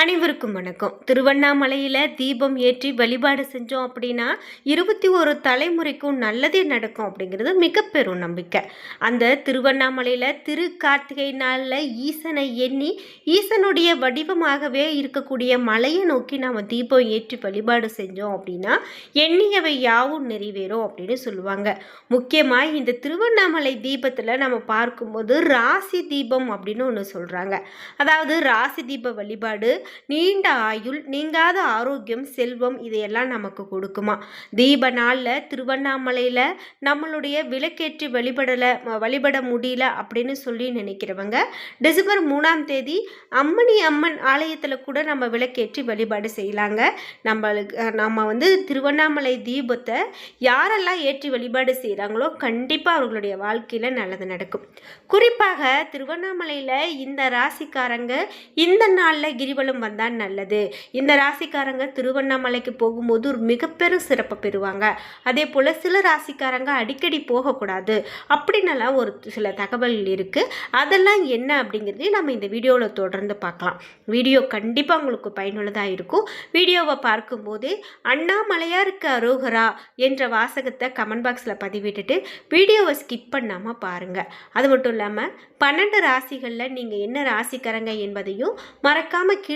அனைவருக்கும் வணக்கம். திருவண்ணாமலையில் தீபம் ஏற்றி வழிபாடு செஞ்சோம் அப்படின்னா இருபத்தி ஒரு தலைமுறைக்கும் நல்லதே நடக்கும் அப்படிங்கிறது மிக பெரும் நம்பிக்கை. அந்த திருவண்ணாமலையில் திரு கார்த்திகை நாளில் ஈசனை எண்ணி ஈசனுடைய வடிவமாகவே இருக்கக்கூடிய மலையை நோக்கி நாம் தீபம் ஏற்றி வழிபாடு செஞ்சோம் அப்படின்னா எண்ணியவை யாவும் நிறைவேறும் அப்படின்னு சொல்லுவாங்க. முக்கியமாக இந்த திருவண்ணாமலை தீபத்தில் நம்ம பார்க்கும்போது ராசி தீபம் அப்படின்னு ஒன்று சொல்கிறாங்க அதாவது ராசி தீப வழிபாடு நீண்ட ஆயுள் நீங்காத ஆரோக்கியம் செல்வம் இதையெல்லாம் நமக்கு கொடுக்குமா? தீப நாளில் திருவண்ணாமலையில் நம்மளுடைய விளக்கேற்றி வழிபடலை வழிபட முடியல அப்படின்னு சொல்லி நினைக்கிறவங்க டிசம்பர் மூணாம் தேதி அம்மணி அம்மன் ஆலயத்தில் கூட நம்ம விளக்கேற்றி வழிபாடு செய்யலாங்க. நம்மளுக்கு நம்ம வந்து திருவண்ணாமலை தீபத்தை யாரெல்லாம் ஏற்றி வழிபாடு செய்கிறாங்களோ கண்டிப்பாக அவர்களுடைய வாழ்க்கையில் நல்லது நடக்கும். குறிப்பாக திருவண்ணாமலையில் இந்த ராசிக்காரங்க இந்த நாளில் கிரிவலம் வந்தால் நல்லது. இந்த ராசிக்காரங்க திருவண்ணாமலைக்கு போகும்போது ஒரு மிகப்பெரும் சிறப்பை பெறுவாங்க. அதே போல் சில ராசிக்காரங்க அடிக்கடி போகக்கூடாது அப்படின்னலாம் ஒரு சில தகவல் இருக்குது அதெல்லாம் என்ன அப்படிங்கிறதையும் நம்ம இந்த வீடியோவில் தொடர்ந்து பார்க்கலாம். வீடியோ கண்டிப்பாக உங்களுக்கு பயனுள்ளதாக இருக்கும். வீடியோவை பார்க்கும்போது அண்ணாமலையாருக்கு அரோகரா என்ற வாசகத்தை கமெண்ட் பாக்ஸில் பதிவிட்டுட்டு வீடியோவை ஸ்கிப் பண்ணாமல் பாருங்கள் அது மட்டும் இல்லாமல் பன்னெண்டு ராசிகளில் நீங்கள் என்ன ராசிக்காரங்க என்பதையும் மறக்காமல் கீழே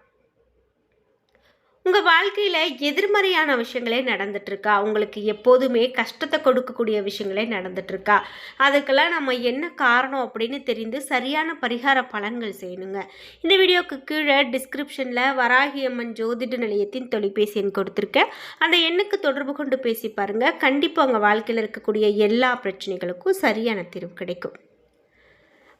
உங்கள் வாழ்க்கையில் எதிர்மறையான விஷயங்களே நடந்துட்டுருக்கா? உங்களுக்கு எப்போதுமே கஷ்டத்தை கொடுக்கக்கூடிய விஷயங்களே நடந்துட்டுருக்கா? அதுக்கெல்லாம் நம்ம என்ன காரணம் அப்படின்னு தெரிந்து சரியான பரிகார பலன்கள் செய்யணுங்க. இந்த வீடியோக்கு கீழே டிஸ்கிரிப்ஷனில் வராகி அம்மன் ஜோதிட நிலையத்தின் தொலைபேசி எண் கொடுத்துருக்கேன். அந்த எண்ணுக்கு தொடர்பு கொண்டு பேசி பாருங்கள் கண்டிப்பாக உங்கள் வாழ்க்கையில் இருக்கக்கூடிய எல்லா பிரச்சனைகளுக்கும் சரியான தீர்வு கிடைக்கும்.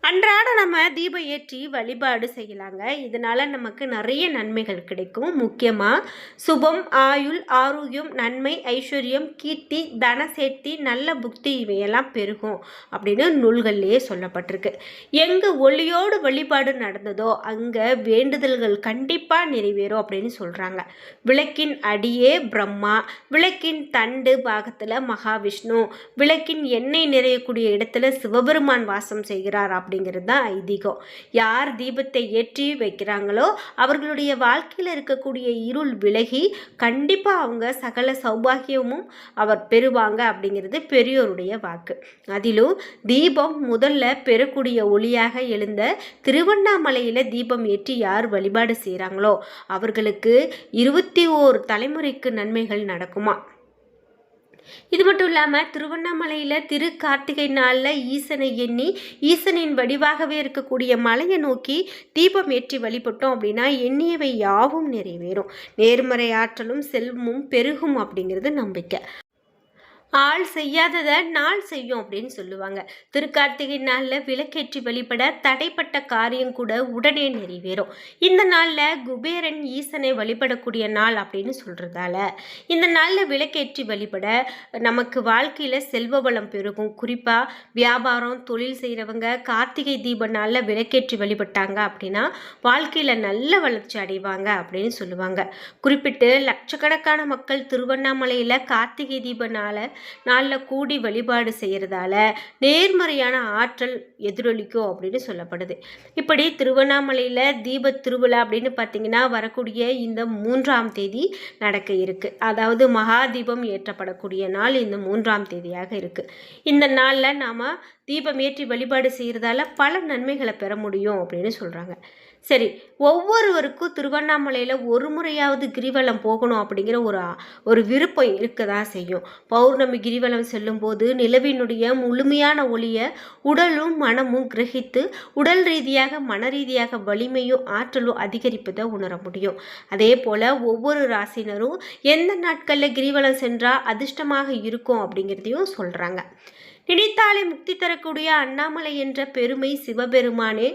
அன்றாட நம்ம தீபம் ஏற்றி வழிபாடு செய்யலாங்க. இதனால் நமக்கு நிறைய நன்மைகள் கிடைக்கும். முக்கியமாக சுபம் ஆயுள் ஆரோக்கியம் நன்மை ஐஸ்வர்யம் கீர்த்தி தன சேர்த்தி நல்ல புக்தி இவையெல்லாம் பெருகும் அப்படின்னு நூல்கள்லேயே சொல்லப்பட்டிருக்கு. எங்கே ஒளியோடு வழிபாடு நடந்ததோ அங்கே வேண்டுதல்கள் கண்டிப்பாக நிறைவேறும் அப்படின்னு சொல்கிறாங்க விளக்கின் அடியே பிரம்மா விளக்கின் தண்டு பாகத்தில் மகாவிஷ்ணு விளக்கின் எண்ணெய் நிறையக்கூடிய இடத்துல சிவபெருமான் வாசம் செய்கிறார் அப்படிங்கிறது தான் ஐதீகம். யார் தீபத்தை ஏற்றி வைக்கிறாங்களோ அவர்களுடைய வாழ்க்கையில் இருக்கக்கூடிய இருள் விலகி கண்டிப்பாக அவங்க சகல சௌபாகியமும் அவர் பெறுவாங்க அப்படிங்கிறது பெரியோருடைய வாக்கு. அதிலும் தீபம் முதல்ல பெறக்கூடிய ஒளியாக எழுந்த திருவண்ணாமலையில் தீபம் ஏற்றி யார் வழிபாடு செய்கிறாங்களோ அவர்களுக்கு இருபத்தி ஓர் தலைமுறைக்கு நன்மைகள் நடக்குமா? இது மட்டும் இல்லாமல் திருவண்ணாமலையில் திரு கார்த்திகை நாளில் ஈசனை எண்ணி ஈசனின் வடிவாகவே இருக்கக்கூடிய மலையை நோக்கி தீபம் ஏற்றி வழிபட்டோம் அப்படின்னா எண்ணியவை யாவும் நிறைவேறும். நேர்மறை ஆற்றலும் செல்வமும் பெருகும் அப்படிங்கிறது நம்பிக்கை. ஆள் செய்யாததை நாள் செய்யும் அப்படின்னு சொல்லுவாங்க. திருக்கார்த்திகை நாளில் விளக்கேற்றி வழிபட தடைப்பட்ட காரியம் கூட உடனே நிறைவேறும். இந்த நாளில் குபேரன் ஈசனை வழிபடக்கூடிய நாள் அப்படின்னு சொல்கிறதால இந்த நாளில் விளக்கேற்றி வழிபட நமக்கு வாழ்க்கையில் செல்வ வளம் பெருகும். குறிப்பாக வியாபாரம் தொழில் செய்கிறவங்க கார்த்திகை தீப நாளில் விளக்கேற்றி வழிபட்டாங்க அப்படின்னா வாழ்க்கையில் நல்ல வளர்ச்சி அடைவாங்க அப்படின்னு சொல்லுவாங்க. குறிப்பிட்டு லட்சக்கணக்கான மக்கள் திருவண்ணாமலையில் கார்த்திகை தீப நாளை நாளில் கூடி வழிபாடு செய்கிறதால நேர்மறையான ஆற்றல் எதிரொலிக்கும் அப்படின்னு சொல்லப்படுது. இப்படி திருவண்ணாமலையில் தீப திருவிழா அப்படின்னு பார்த்தீங்கன்னா வரக்கூடிய இந்த மூன்றாம் தேதி நடக்க இருக்குது அதாவது மகா தீபம் ஏற்றப்படக்கூடிய நாள் இந்த மூன்றாம் தேதியாக இருக்குது இந்த நாளில் நாம் தீபம் ஏற்றி வழிபாடு செய்கிறதால பல நன்மைகளை பெற முடியும் அப்படின்னு சொல்கிறாங்க சரி ஒவ்வொருவருக்கும் திருவண்ணாமலையில் ஒரு முறையாவது கிரிவலம் போகணும் அப்படிங்கிற ஒரு ஒரு விருப்பம் இருக்க தான் செய்யும். பௌர்ணமி கிரிவலம் செல்லும்போது நிலவினுடைய முழுமையான ஒளியை உடலும் மனமும் கிரகித்து உடல் ரீதியாக மன ரீதியாக வலிமையும் ஆற்றலும் அதிகரிப்பதை உணர முடியும். அதே போல் ஒவ்வொரு ராசினரும் எந்த நாட்களில் கிரிவலம் சென்றால் அதிர்ஷ்டமாக இருக்கும் அப்படிங்கிறதையும் சொல்கிறாங்க நினைத்தாலே முக்தி தரக்கூடிய அண்ணாமலை என்ற பெருமை சிவபெருமானே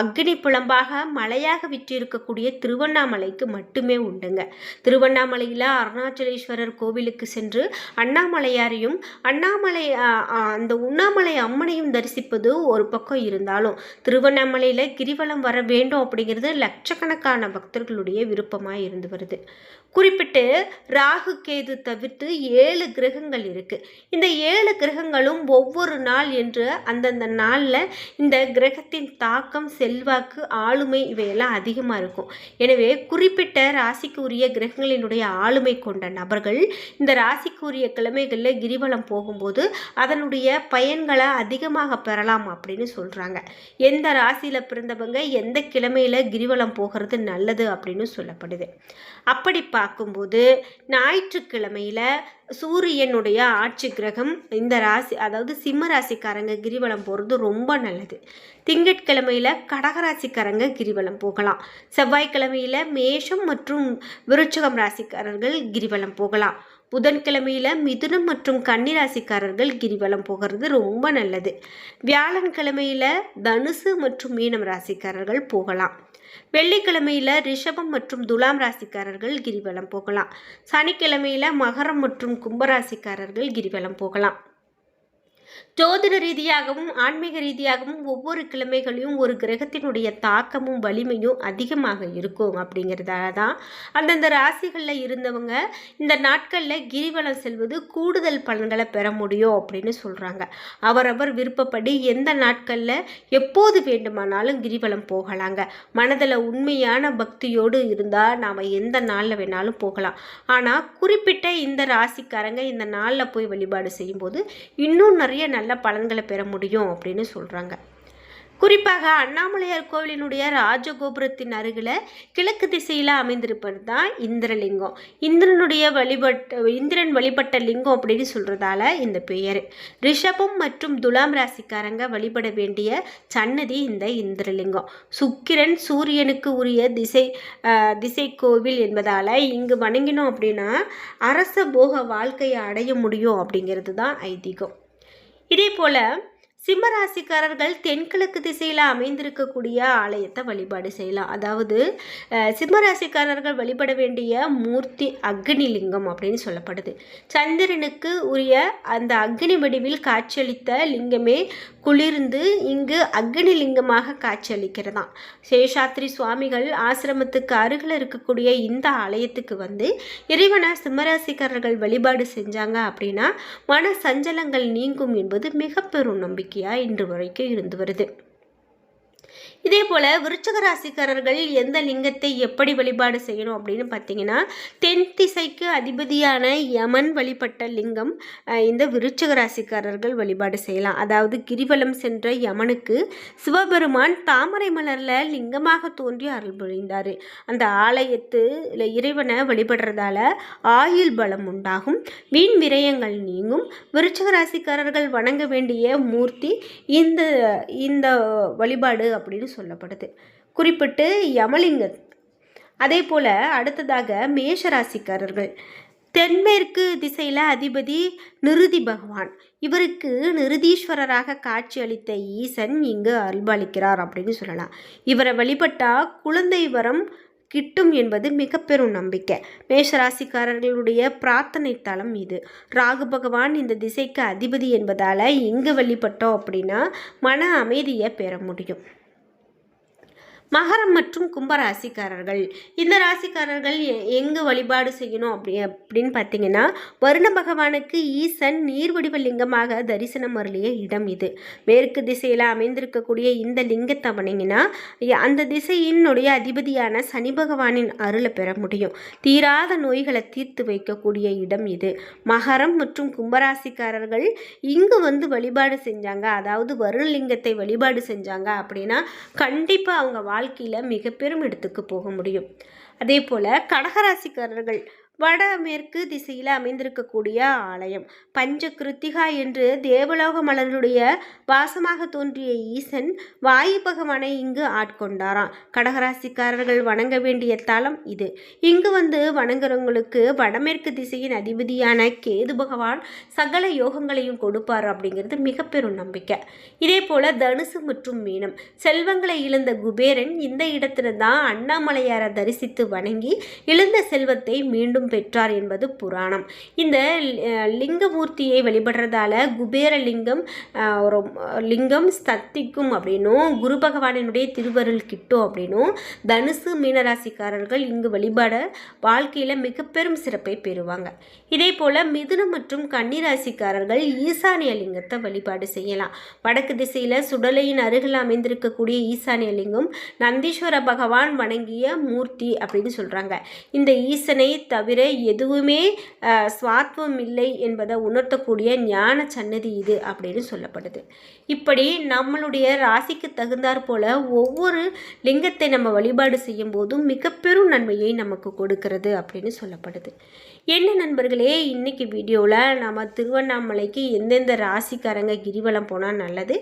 அக்னி புலம்பாக மலையாக விற்றிருக்கக்கூடிய திருவண்ணாமலைக்கு மட்டுமே உண்டுங்க. திருவண்ணாமலையில் அருணாச்சலேஸ்வரர் கோவிலுக்கு சென்று அண்ணாமலையாரையும் அண்ணாமலை அந்த உண்ணாமலை அம்மனையும் தரிசிப்பது ஒரு பக்கம் இருந்தாலும் திருவண்ணாமலையில் கிரிவலம் வர வேண்டும் அப்படிங்கிறது லட்சக்கணக்கான பக்தர்களுடைய விருப்பமாக இருந்து வருது. குறிப்பிட்டு ராகு கேது தவிர்த்து ஏழு கிரகங்கள் இருக்குது இந்த ஏழு கிரகங்களும் ஒவ்வொரு நாள் என்று அந்தந்த நாளில் இந்த கிரகத்தின் தாக்கம் செல்வாக்கு ஆளுமை இவையெல்லாம் அதிகமாக இருக்கும். எனவே குறிப்பிட்ட ராசிக்கு உரிய கிரகங்களினுடைய ஆளுமை கொண்ட நபர்கள் இந்த ராசிக்கு உரிய கிழமைகளில் கிரிவலம் போகும்போது அதனுடைய பயன்களை அதிகமாக பெறலாம் அப்படின்னு சொல்கிறாங்க எந்த ராசியில் பிறந்தவங்க எந்த கிழமையில் கிரிவலம் போகிறது நல்லது அப்படின்னு சொல்லப்படுது. அப்படி பார்க்கும்போது ஞாயிற்றுக்கிழமையில் சூரியனுடைய ஆட்சி கிரகம் இந்த ராசி அதாவது சிம்ம ராசிக்காரங்க கிரிவலம் போகிறது ரொம்ப நல்லது. திங்கட்கிழமையில் கடகராசிக்காரங்க கிரிவலம் போகலாம். செவ்வாய்க்கிழமையில் மேஷம் மற்றும் விருச்சகம் ராசிக்காரர்கள் கிரிவலம் போகலாம். புதன்கிழமையில் மிதுனம் மற்றும் கன்னிராசிக்காரர்கள் கிரிவலம் போகிறது ரொம்ப நல்லது. வியாழன்கிழமையில் தனுசு மற்றும் மீனம் ராசிக்காரர்கள் போகலாம். வெள்ளிக்கிழமையில் ரிஷபம் மற்றும் துலாம் ராசிக்காரர்கள் கிரிவலம் போகலாம். சனிக்கிழமையில் மகரம் மற்றும் கும்பராசிக்காரர்கள் கிரிவலம் போகலாம். ஜோதிட ரீதியாகவும் ஆன்மீக ரீதியாகவும் ஒவ்வொரு கிழமைகளையும் ஒரு கிரகத்தினுடைய தாக்கமும் வலிமையும் அதிகமாக இருக்கும் அப்படிங்கிறதால தான் அந்தந்த ராசிகளில் இருந்தவங்க இந்த நாட்களில் கிரிவலம் செல்வது கூடுதல் பலன்களை பெற முடியும் அப்படின்னு சொல்கிறாங்க அவரவர் விருப்பப்படி எந்த நாட்களில் எப்போது வேண்டுமானாலும் கிரிவலம் போகலாங்க. மனதில் உண்மையான பக்தியோடு இருந்தால் நாம் எந்த நாளில் வேணாலும் போகலாம். ஆனால் குறிப்பிட்ட இந்த ராசிக்காரங்க இந்த நாளில் போய் வழிபாடு செய்யும்போது இன்னும் நிறைய நல்ல பலன்களை பெற முடியும் அப்படின்னு சொல்கிறாங்க குறிப்பாக அண்ணாமலையார் கோவிலினுடைய ராஜகோபுரத்தின் அருகில் கிழக்கு திசையில் அமைந்திருப்பது தான் இந்திரலிங்கம். இந்திரனுடைய வழிபட்ட இந்திரன் வழிபட்ட லிங்கம் அப்படின்னு சொல்கிறதால இந்த பெயர். ரிஷபம் மற்றும் துலாம் ராசிக்காரங்க வழிபட வேண்டிய சன்னதி இந்த இந்திரலிங்கம். சுக்கிரன் சூரியனுக்கு உரிய திசை திசை கோவில் என்பதால் இங்கு வணங்கினோம் அப்படின்னா அரச போக வாழ்க்கையை அடைய முடியும் அப்படிங்கிறது தான் ஐதீகம். இதே போல் சிம்மராசிக்காரர்கள் தென்கிழக்கு திசையில் அமைந்திருக்கக்கூடிய ஆலயத்தை வழிபாடு செய்யலாம். அதாவது சிம்மராசிக்காரர்கள் வழிபட வேண்டிய மூர்த்தி அக்னிலிங்கம் அப்படின்னு சொல்லப்படுது. சந்திரனுக்கு உரிய அந்த அக்னி வடிவில் காட்சியளித்த லிங்கமே குளிர்ந்து இங்கு அக்னி லிங்கமாக காட்சியளிக்கிறதாம். சேஷாத்ரி சுவாமிகள் ஆசிரமத்துக்கு அருகில் இருக்கக்கூடிய இந்த ஆலயத்துக்கு வந்து இறைவனை சிம்மராசிக்காரர்கள் வழிபாடு செஞ்சாங்க அப்படின்னா மன சஞ்சலங்கள் நீங்கும் என்பது மிக பெரும் நம்பிக்கை. நம்பிக்கையாக இன்று வரைக்கும் இருந்து வருது. இதே போல் விருச்சக ராசிக்காரர்கள் எந்த லிங்கத்தை எப்படி வழிபாடு செய்யணும் அப்படின்னு பார்த்தீங்கன்னா தென் திசைக்கு அதிபதியான யமன் வழிபட்ட லிங்கம் இந்த விருச்சக ராசிக்காரர்கள் வழிபாடு செய்யலாம். அதாவது கிரிவலம் சென்ற யமனுக்கு சிவபெருமான் தாமரை மலரில் லிங்கமாக தோன்றி அருள் புரிந்தார். அந்த ஆலயத்து இறைவனை வழிபடுறதால ஆயுள் பலம் உண்டாகும் வீண் விரயங்கள் நீங்கும். விருச்சக ராசிக்காரர்கள் வணங்க வேண்டிய மூர்த்தி இந்த இந்த வழிபாடு அப்படின்னு சொல்லப்படுது. குறிப்பிட்டு யமலிங்கம் அதே போல் அடுத்ததாக மேஷராசிக்காரர்கள். தென்மேற்கு திசையில் அதிபதி நிருதி பகவான். இவருக்கு நிருதீஸ்வரராக காட்சி அளித்த ஈசன் இங்கு அல்பாளிக்கிறார் அப்படின்னு சொல்லலாம். இவரை வழிபட்டால் குழந்தை வரம் கிட்டும் என்பது மிக பெரும் நம்பிக்கை. மேஷராசிக்காரர்களுடைய பிரார்த்தனை தலம் இது. ராகு பகவான் இந்த திசைக்கு அதிபதி என்பதால் இங்கு வழிபட்டோம் அப்படின்னா மன அமைதியை பெற முடியும். மகரம் மற்றும் கும்ப ராசிக்காரர்கள். இந்த ராசிக்காரர்கள் எங்கு வழிபாடு செய்யணும் அப்படி அப்படின்னு பார்த்தீங்கன்னா வருண பகவானுக்கு ஈசன் நீர்வடிவ லிங்கமாக தரிசனம் அருளிய இடம் இது. மேற்கு திசையில் அமைந்திருக்கக்கூடிய இந்த லிங்கத்தை வணங்கினா அந்த திசையினுடைய அதிபதியான சனி பகவானின் அருளை பெற முடியும். தீராத நோய்களை தீர்த்து வைக்கக்கூடிய இடம் இது. மகரம் மற்றும் கும்பராசிக்காரர்கள் இங்கு வந்து வழிபாடு செஞ்சாங்க. அதாவது வருணலிங்கத்தை வழிபாடு செஞ்சாங்க அப்படின்னா கண்டிப்பாக அவங்க வாழ்க்கையில் மிக பெரும் இடத்துக்கு போக முடியும். அதே போல் கடகராசிக்காரர்கள் வடமேற்கு திசையில் அமைந்திருக்கக்கூடிய ஆலயம். பஞ்ச கிருத்திகா என்று தேவலோக மலருடைய வாசமாக தோன்றிய ஈசன் வாயு பகவானை இங்கு ஆட்கொண்டாராம். கடகராசிக்காரர்கள் வணங்க வேண்டிய தலம் இது. இங்கு வந்து வணங்குறவங்களுக்கு வடமேற்கு திசையின் அதிபதியான கேது பகவான் சகல யோகங்களையும் கொடுப்பார் அப்படிங்கிறது மிக பெரும் நம்பிக்கை. இதே போல தனுசு மற்றும் மீனம். செல்வங்களை இழந்த குபேரன் இந்த இடத்துல தான் அண்ணாமலையாரை தரிசித்து வணங்கி இழந்த செல்வத்தை மீண்டும் பெற்றார் என்பது புராணம். இந்த லிங்கமூர்த்தியை வழிபடுறதால குபேர லிங்கம் ஒரு லிங்கம் ஸ்தத்திக்கும் அப்படின்னும் குரு பகவானினுடைய திருவருள் கிட்டும் அப்படின்னும் தனுசு மீனராசிக்காரர்கள் இங்கு வழிபாட வாழ்க்கையில் மிக பெரும் சிறப்பை பெறுவாங்க. இதே போல் மிதுனம் மற்றும் கன்னிராசிக்காரர்கள் ஈசானிய லிங்கத்தை வழிபாடு செய்யலாம். வடக்கு திசையில் சுடலையின் அருகில் அமைந்திருக்கக்கூடிய ஈசானிய லிங்கம் நந்தீஸ்வர பகவான் வணங்கிய மூர்த்தி அப்படின்னு சொல்கிறாங்க இந்த ஈசனை தவிர எதுவுமே சுவாத்வம் இல்லை என்பதை உணர்த்தக்கூடிய ஞான சன்னதி இது அப்படின்னு சொல்லப்படுது. இப்படி நம்மளுடைய ராசிக்கு தகுந்தாற் போல ஒவ்வொரு லிங்கத்தை நம்ம வழிபாடு செய்யும் போதும் மிக பெரும் நன்மையை நமக்கு கொடுக்கிறது அப்படின்னு சொல்லப்படுது. என்ன நண்பர்களே இன்னைக்கு வீடியோவில் நம்ம திருவண்ணாமலைக்கு எந்தெந்த ராசிக்காரங்க கிரிவலம் போனால் நல்லது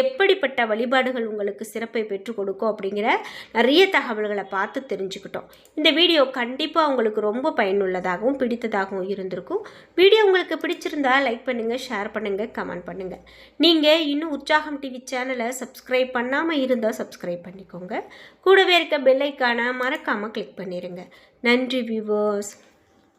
எப்படிப்பட்ட வழிபாடுகள் உங்களுக்கு சிறப்பை பெற்றுக் கொடுக்கும் அப்படிங்கிற நிறைய தகவல்களை பார்த்து தெரிஞ்சுக்கிட்டோம். இந்த வீடியோ கண்டிப்பாக உங்களுக்கு ரொம்ப பயனுள்ளதாகவும் பிடித்ததாகவும் இருந்திருக்கும். வீடியோ உங்களுக்கு பிடிச்சிருந்தா லைக் பண்ணுங்கள் ஷேர் பண்ணுங்கள் கமெண்ட் பண்ணுங்கள் நீங்கள் இன்னும் உற்சாகம் டிவி சேனலை சப்ஸ்கிரைப் பண்ணாமல் இருந்தால் சப்ஸ்கிரைப் பண்ணிக்கோங்க. கூடவே இருக்க பெல்லைக்கான மறக்காமல் கிளிக் பண்ணிடுங்க நன்றி வியூவர்ஸ்